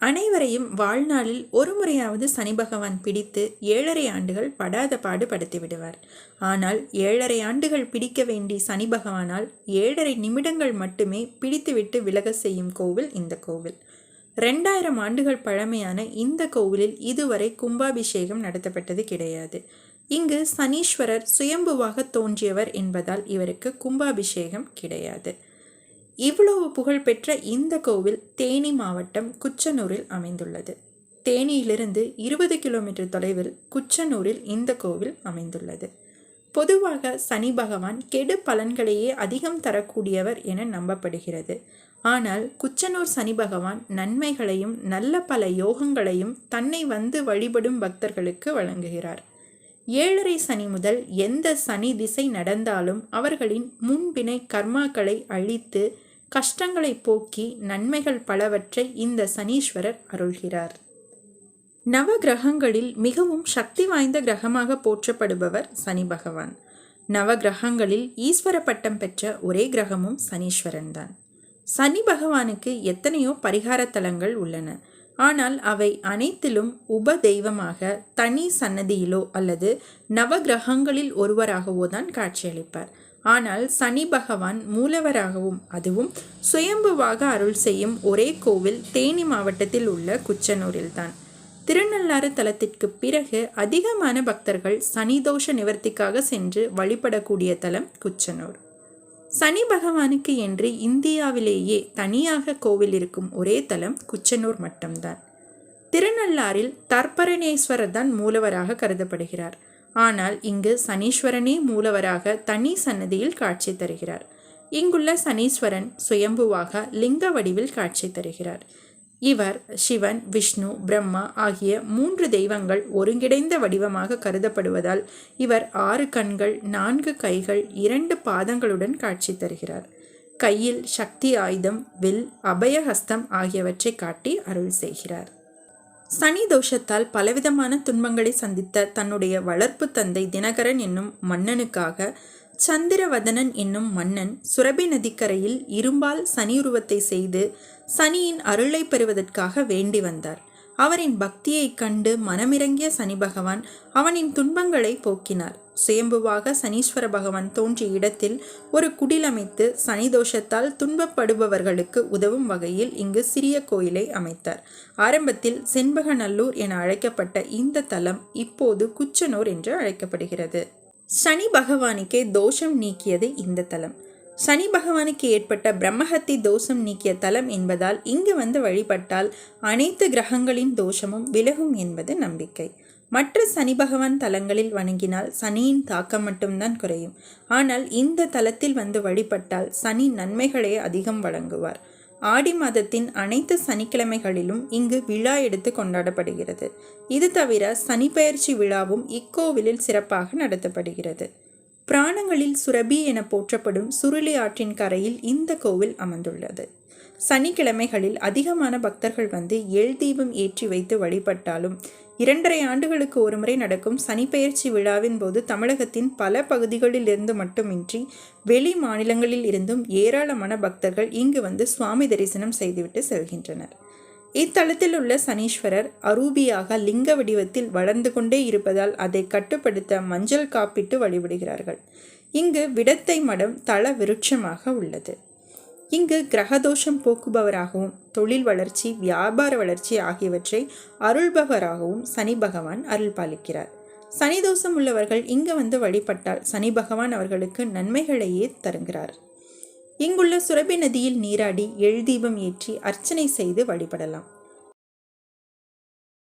அனைவரையும் வாழ்நாளில் ஒரு முறையாவது சனி பகவான் பிடித்து ஏழரை ஆண்டுகள் படாத பாடு படுத்தி விடுவார். ஆனால் ஏழரை ஆண்டுகள் பிடிக்க வேண்டி சனி பகவானால் ஏழரை நிமிடங்கள் மட்டுமே பிடித்துவிட்டு விலக செய்யும் கோவில் இந்த கோவில். ரெண்டாயிரம் ஆண்டுகள் பழமையான இந்த கோவிலில் இதுவரை கும்பாபிஷேகம் நடத்தப்பட்டது கிடையாது. இங்கு சனீஸ்வரர் சுயம்புவாக தோன்றியவர் என்பதால் இவருக்கு கும்பாபிஷேகம் கிடையாது. இவ்வளவு புகழ்பெற்ற இந்த கோவில் தேனி மாவட்டம் குச்சனூரில் அமைந்துள்ளது. தேனியிலிருந்து இருபது கிலோமீட்டர் தொலைவில் குச்சனூரில் இந்த கோவில் அமைந்துள்ளது. பொதுவாக சனி பகவான் கெடு பலன்களையே அதிகம் தரக்கூடியவர் என நம்பப்படுகிறது. ஆனால் குச்சனூர் சனி பகவான் நன்மைகளையும் நல்ல பல யோகங்களையும் தன்னை வந்து வழிபடும் பக்தர்களுக்கு வழங்குகிறார். ஏழரை சனி முதல் எந்த சனி திசை நடந்தாலும் அவர்களின் முன்பினை கர்மாக்களை அழித்து கஷ்டங்களை போக்கி நன்மைகள் பலவற்றை இந்த சனீஸ்வரர் அருள்கிறார். நவ கிரகங்களில் மிகவும் சக்தி வாய்ந்த கிரகமாக போற்றப்படுபவர் சனி பகவான். நவ கிரகங்களில் ஈஸ்வர பட்டம் பெற்ற ஒரே கிரகமும் சனீஸ்வரன் தான். சனி பகவானுக்கு எத்தனையோ பரிகார தலங்கள் உள்ளன. ஆனால் அவை அனைத்திலும் உப தெய்வமாக தனி சன்னதியிலோ அல்லது நவ கிரகங்களில் ஒருவராகவோ தான் காட்சியளிப்பார். ஆனால் சனி பகவான் மூலவராகவும் அதுவும் சுயம்புவாக அருள் செய்யும் ஒரே கோவில் தேனி மாவட்டத்தில் உள்ள குச்சனூரில்தான். திருநள்ளாறு தலத்திற்கு பிறகு அதிகமான பக்தர்கள் சனி தோஷ நிவர்த்திக்காக சென்று வழிபடக்கூடிய தலம் குச்சனூர். சனி பகவானுக்கு என்று இந்தியாவிலேயே தனியாக கோவில் இருக்கும் ஒரே தலம் குச்சனூர் மட்டும்தான். திருநள்ளாறில் தர்பரணேஸ்வரர் தான் மூலவராக கருதப்படுகிறார். ஆனால் இங்கு சனீஸ்வரனே மூலவராக தனி சன்னதியில் காட்சி தருகிறார். இங்குள்ள சனீஸ்வரன் சுயம்புவாக லிங்க வடிவில் காட்சி தருகிறார். இவர் சிவன் விஷ்ணு பிரம்மா ஆகிய மூன்று தெய்வங்கள் ஒருங்கிணைந்த வடிவமாக கருதப்படுவதால் இவர் ஆறு கண்கள் நான்கு கைகள் இரண்டு பாதங்களுடன் காட்சி தருகிறார். கையில் சக்தி ஆயுதம் வில் அபயஹஸ்தம் ஆகியவற்றை காட்டி அருள் செய்கிறார். சனி தோஷத்தால் பலவிதமான துன்பங்களை சந்தித்த தன்னுடைய வளர்ப்பு தந்தை தினகரன் என்னும் மன்னனுக்காக சந்திரவதனன் என்னும் மன்னன் சுரபி நதிக்கரையில் இரும்பால் சனி உருவத்தை செய்து சனியின் அருளை பெறுவதற்காக வேண்டி வந்தார். அவரின் பக்தியைக் கண்டு மனமிறங்கிய சனி பகவான் அவனின் துன்பங்களை போக்கினார். சுயம்புவாக சனீஸ்வர பகவான் தோன்றிய இடத்தில் ஒரு குடில் அமைத்து சனி தோஷத்தால் துன்பப்படுபவர்களுக்கு உதவும் வகையில் இங்கு சிறிய கோயிலை அமைத்தார். ஆரம்பத்தில் செண்பகநல்லூர் என அழைக்கப்பட்ட இந்த தலம் இப்போது குச்சனூர் என்று அழைக்கப்படுகிறது. சனி பகவானுக்கே தோஷம் நீக்கியது இந்த தலம். சனி பகவானுக்கு ஏற்பட்ட பிரம்மஹத்தி தோஷம் நீக்கிய தலம் என்பதால் இங்கு வந்து வழிபட்டால் அனைத்து கிரகங்களின் தோஷமும் விலகும் என்பது நம்பிக்கை. மற்ற சனி பகவான் தலங்களில் வணங்கினால் சனியின் தாக்கம் மட்டும்தான் குறையும். ஆனால் இந்த தலத்தில் வந்து வழிபட்டால் சனி நன்மைகளை அதிகம் வழங்குவார். ஆடி மாதத்தின் அனைத்து சனிக்கிழமைகளிலும் இங்கு விழா எடுத்து கொண்டாடப்படுகிறது. இது தவிர சனிப்பெயர்ச்சி விழாவும் இக்கோவிலில் சிறப்பாக நடத்தப்படுகிறது. பிராணங்களில் சுரபி என போற்றப்படும் சுருளி ஆற்றின் கரையில் இந்த கோவில் அமைந்துள்ளது சனிக்கிழமைகளில் அதிகமான பக்தர்கள் வந்து எள் தீபம் ஏற்றி வைத்து வழிபட்டாலும் இரண்டரை ஆண்டுகளுக்கு ஒருமுறை நடக்கும் சனிப்பெயர்ச்சி விழாவின் போது தமிழகத்தின் பல பகுதிகளிலிருந்து மட்டுமின்றி வெளி மாநிலங்களில் இருந்தும் ஏராளமான பக்தர்கள் இங்கு வந்து சுவாமி தரிசனம் செய்துவிட்டு செல்கின்றனர். இத்தலத்தில் உள்ள சனீஸ்வரர் அரூபியாக லிங்க வடிவத்தில் வளர்ந்து கொண்டே இருப்பதால் அதை கட்டுப்படுத்த மஞ்சள் காப்பிட்டு வழிபடுகிறார்கள். இங்கு விடத்தை மடம் தள விருட்சமாக உள்ளது. இங்கு கிரகதோஷம் போக்குபவராகவும் தொழில் வளர்ச்சி வியாபார வளர்ச்சி ஆகியவற்றை அருள்பவராகவும் சனி பகவான் அருள் பாலிக்கிறார். சனி தோஷம் உள்ளவர்கள் இங்கு வந்து வழிபட்டால் சனி பகவான் அவர்களுக்கு நன்மைகளையே தருகிறார். இங்குள்ள சுரபி நதியில் நீராடி எழுதீபம் ஏற்றி அர்ச்சனை செய்து வழிபடலாம்.